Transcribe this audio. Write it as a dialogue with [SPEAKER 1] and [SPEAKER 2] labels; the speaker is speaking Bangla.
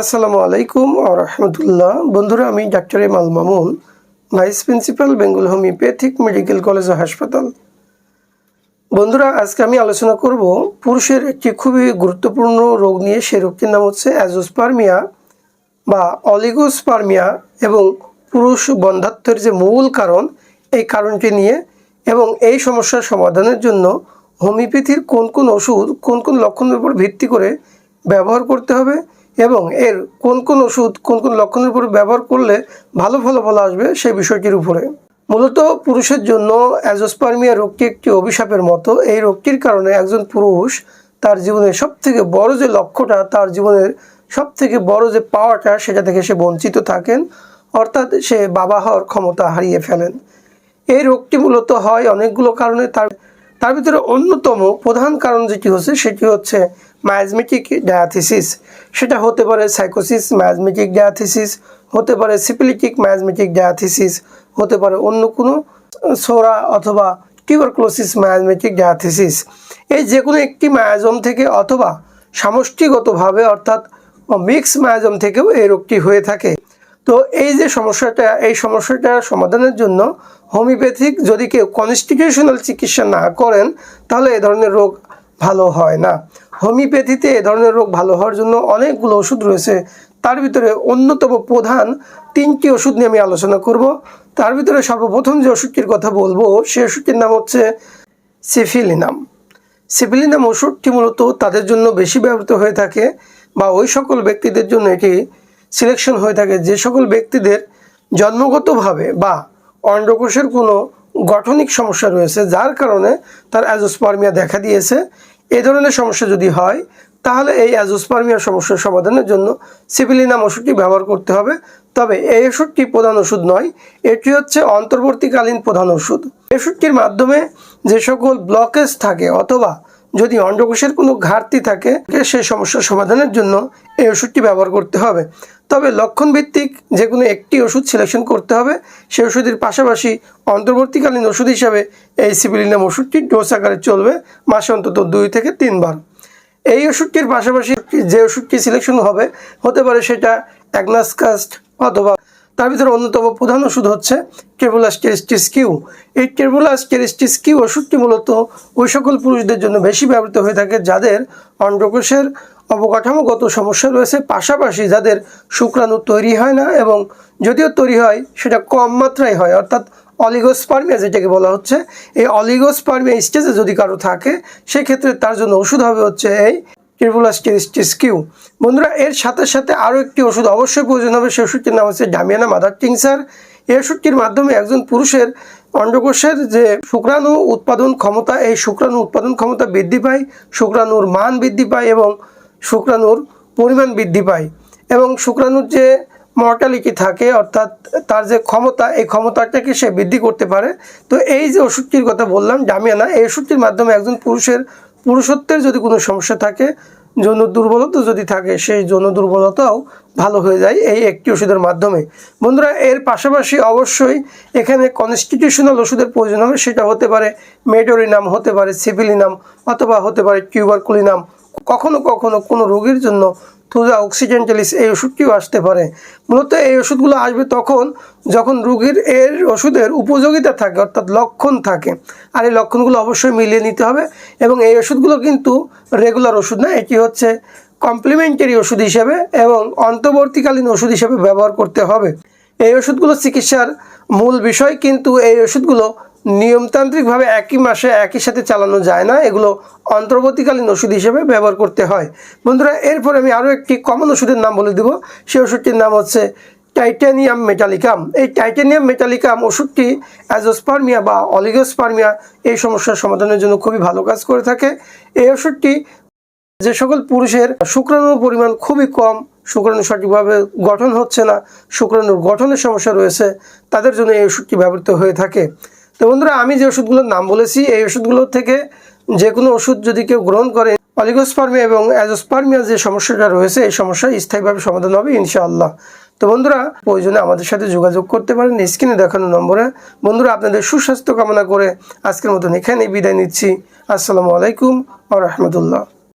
[SPEAKER 1] আসসালামু আলাইকুম রহমতুল্লাহ। বন্ধুরা, আমি doctor Emal Mamun, vice principal, Bengal homeopathic medical college ও হাসপাতাল। বন্ধুরা, আজকে আমি আলোচনা করব পুরুষের একটি খুবই গুরুত্বপূর্ণ রোগ নিয়ে। সে রোগটির নাম হচ্ছে অ্যাজোস্পার্মিয়া বা অলিগোস্পার্মিয়া এবং পুরুষ বন্ধাত্বের যে মূল কারণ, এই কারণটি নিয়ে এবং এই সমস্যার সমাধানের জন্য হোমিওপ্যাথির কোন কোন ওষুধ, কোন কোন লক্ষণের উপর ভিত্তি করে ব্যবহার করতে হবে এবং এর কোন কোন ওষুধ, কোন কোন লক্ষণের উপর ব্যবহার করলে ভালো ফলাফল আসবে সেই বিষয়টির উপরে। মূলত পুরুষের জন্য অ্যাজোস্পার্মিয়া রোগটি একটি অভিশাপের মতো। এই রোগটির কারণে একজন পুরুষ তার জীবনের সব থেকে বড় যে লক্ষ্যটা, তার জীবনের সব থেকে বড় যে পাওয়াটা, সেটা থেকে সে বঞ্চিত থাকেন। অর্থাৎ সে বাবা হওয়ার ক্ষমতা হারিয়ে ফেলেন। এই রোগটি মূলত হয় অনেকগুলো কারণে। তার তার ভিতরে অন্যতম প্রধান কারণ যেটি হচ্ছে, সেটি হচ্ছে মায়াজমেটিক ডায়াথিসিস। সেটা হতে পারে সাইকোসিস, মায়াজমেটিক ডায়াথিসিস, হতে পারে সিপিলিটিক মায়াজমেটিক ডায়াথিসিস, হতে পারে অন্য কোনো সোরা অথবা টিউবারক্লোসিস মায়াজমেটিক ডায়াথিসিস। এই যে কোনো একটি মায়াজম থেকে অথবা সমষ্টিগতভাবে অর্থাৎ মিক্স মায়াজম থেকেও এই রোগটি হয়ে থাকে। তো এই যে সমস্যাটা, এই সমস্যাটা সমাধানের জন্য হোমিওপ্যাথিক যদি কেউ কনস্টিটিউশনাল চিকিৎসা না করেন, তাহলে এ ধরনের রোগ ভালো হয় না। হোমিওপ্যাথিতে এ ধরনের রোগ ভালো হওয়ার জন্য অনেকগুলো ওষুধ রয়েছে। তার ভিতরে অন্যতম প্রধান তিনটি ওষুধ নিয়ে আমি আলোচনা করব। তার ভিতরে সর্বপ্রথম যে ওষুধটির কথা বলব সেই ওষুধটির নাম হচ্ছে সিফিলিনাম। সিফিলিনাম ওষুধটি মূলত তাদের জন্য বেশি ব্যবহৃত হয়ে থাকে বা ওই সকল ব্যক্তিদের জন্য এটি সিলেকশন হয়ে থাকে। যে সকল ব্যক্তিদের জন্মগতভাবে বা অন্ডকোষের কোনো গঠনিক সমস্যা রয়েছে, যার কারণে তার অ্যাজোস্পার্মিয়া দেখা দিয়েছে। এ ধরনের সমস্যা যদি হয়, তাহলে এই অ্যাজোস্পার্মিয়া সমস্যার সমাধানের জন্য সিভিলিনাম ওষুধটি ব্যবহার করতে হবে। তবে এই ওষুধটি প্রধান ওষুধ নয়, এটি হচ্ছে অন্তর্বর্তীকালীন প্রধান ওষুধ। ওষুধটির মাধ্যমে যে সকল ব্লকেজ থাকে অথবা যদি অন্ডকোষের কোনো ঘাটতি থাকে সেই সমস্যার সমাধানের জন্য এই ওষুধটি ব্যবহার করতে হবে। তবে লক্ষণ ভিত্তিক যে কোনো একটি ওষুধ সিলেকশন করতে হবে। সেই ওষুধের পাশাপাশি অন্তর্বর্তীকালীন ওষুধ হিসাবে এই সিপিলিনাম ওষুধটি ডোজ আকারে চলবে মাসে অন্তত দুই থেকে তিনবার। এই ওষুধটির পাশাপাশি যে ওষুধটি সিলেকশন হবে, হতে পারে সেটা অ্যাগনাসকাস্ট অথবা তার ভিতরে অন্যতম প্রধান ওষুধ হচ্ছে কেবুলাস কেরিস্টিস কিউ। এই কেবুলাস কেরিস্টিস কিউ ওষুধটি মূলত ওই সকল পুরুষদের জন্য বেশি ব্যবহৃত হয়ে থাকে যাদের অন্ডকোষের অবকাঠামোগত সমস্যা রয়েছে, পাশাপাশি যাদের শুক্রাণু তৈরি হয় না এবং যদিও তৈরি হয়, সেটা কম মাত্রায় হয়। অর্থাৎ অলিগোস্পার্মিয়া যেটাকে বলা হচ্ছে, এই অলিগোস্পার্মিয়া স্টেজে যদি কারও থাকে, সেক্ষেত্রে তার জন্য ওষুধ হবে হচ্ছে এই ট্রিপুলাস টেরিস্টিস কিউ বন্ধুরা, এর সাথে সাথে আরও একটি ওষুধ অবশ্যই প্রয়োজন হবে, সেই ওষুধটির নাম হচ্ছে ডামিয়ানা মাদার টিংসার এই ওষুধটির মাধ্যমে একজন পুরুষের অন্ডকোষের যে শুক্রাণু উৎপাদন ক্ষমতা, এই শুক্রাণু উৎপাদন ক্ষমতা বৃদ্ধি পায়, শুক্রাণুর মান বৃদ্ধি পায় এবং শুক্রাণুর পরিমাণ বৃদ্ধি পায় এবং শুক্রাণুর যে মর্টালিটি থাকে, অর্থাৎ তার যে ক্ষমতা, এই ক্ষমতাটাকে সে বৃদ্ধি করতে পারে। তো এই যে ওষুধটির কথা বললাম ডামিয়ানা এই ওষুধটির মাধ্যমে একজন পুরুষের পুরুষত্বের যদি কোনো সমস্যা থাকে, যৌন দুর্বলতা যদি থাকে, সেই যৌন দুর্বলতাও ভালো হয়ে যায় এই একটি ওষুধের মাধ্যমে। বন্ধুরা, এর পাশাপাশি অবশ্যই এখানে কনস্টিটিউশনাল ওষুধের প্রয়োজন হবে, সেটা হতে পারে মেডোরিনাম হতে পারে সিভিলিনাম, অথবা হতে পারে টিউবারকুলিনাম কখনো কখনো কোনো রোগীর জন্য থুজা অক্সিডেন্টালিস এই ওষুধটিও আসতে পারে। মূলত এই ওষুধগুলো আসবে তখন যখন রোগীর এর ওষুধের উপযোগিতা থাকে, অর্থাৎ লক্ষণ থাকে। আর এই লক্ষণগুলো অবশ্যই মিলিয়ে নিতে হবে এবং এই ওষুধগুলো কিন্তু রেগুলার ওষুধ না, এটি হচ্ছে কমপ্লিমেন্টারি ওষুধ হিসেবে এবং অন্তর্বর্তীকালীন ওষুধ হিসেবে ব্যবহার করতে হবে। এই ওষুধগুলো চিকিৎসার মূল বিষয় কিন্তু এই ওষুধগুলো নিয়মতান্ত্রিকভাবে একই মাসে একই সাথে চালানো যায় না, এগুলো অন্তর্বর্তীকালীন ওষুধ হিসেবে ব্যবহার করতে হয়। বন্ধুরা, এরপর আমি আরও একটি কমন ওষুধের নাম বলে দেব। সেই ওষুধটির নাম হচ্ছে টাইটানিয়াম মেটালিকাম এই টাইটানিয়াম মেটালিকাম ওষুধটি অ্যাজোস্পার্মিয়া বা অলিগোস্পার্মিয়া এই সমস্যার সমাধানের জন্য খুবই ভালো কাজ করে থাকে। এই ওষুধটি যে সকল পুরুষের শুক্রাণুর পরিমাণ খুবই কম, শুক্রাণু সঠিকভাবে গঠন হচ্ছে না, শুক্রাণুর গঠনের সমস্যা রয়েছে, তাদের জন্য এই ওষুধটি ব্যবহৃত হয়ে থাকে। তো বন্ধুরা, আমি যে ওষুধগুলোর নাম বলেছি, এই ওষুধগুলোর থেকে যে কোনো ওষুধ যদি কেউ গ্রহণ করে অলিগোস্পার্মিয়া এবং অ্যাজোস্পার্মিয়া যে সমস্যাটা রয়েছে, এই সমস্যা স্থায়ীভাবে সমাধান হবে ইনশাআল্লাহ। তো বন্ধুরা, প্রয়োজনে আমাদের সাথে যোগাযোগ করতে পারেন স্ক্রিনে দেখানো নম্বরে। বন্ধুরা, আপনাদের সুস্বাস্থ্য কামনা করে আজকের মতন এখানেই বিদায় নিচ্ছি। আসসালামু আলাইকুম আ রহমতুল্লাহ।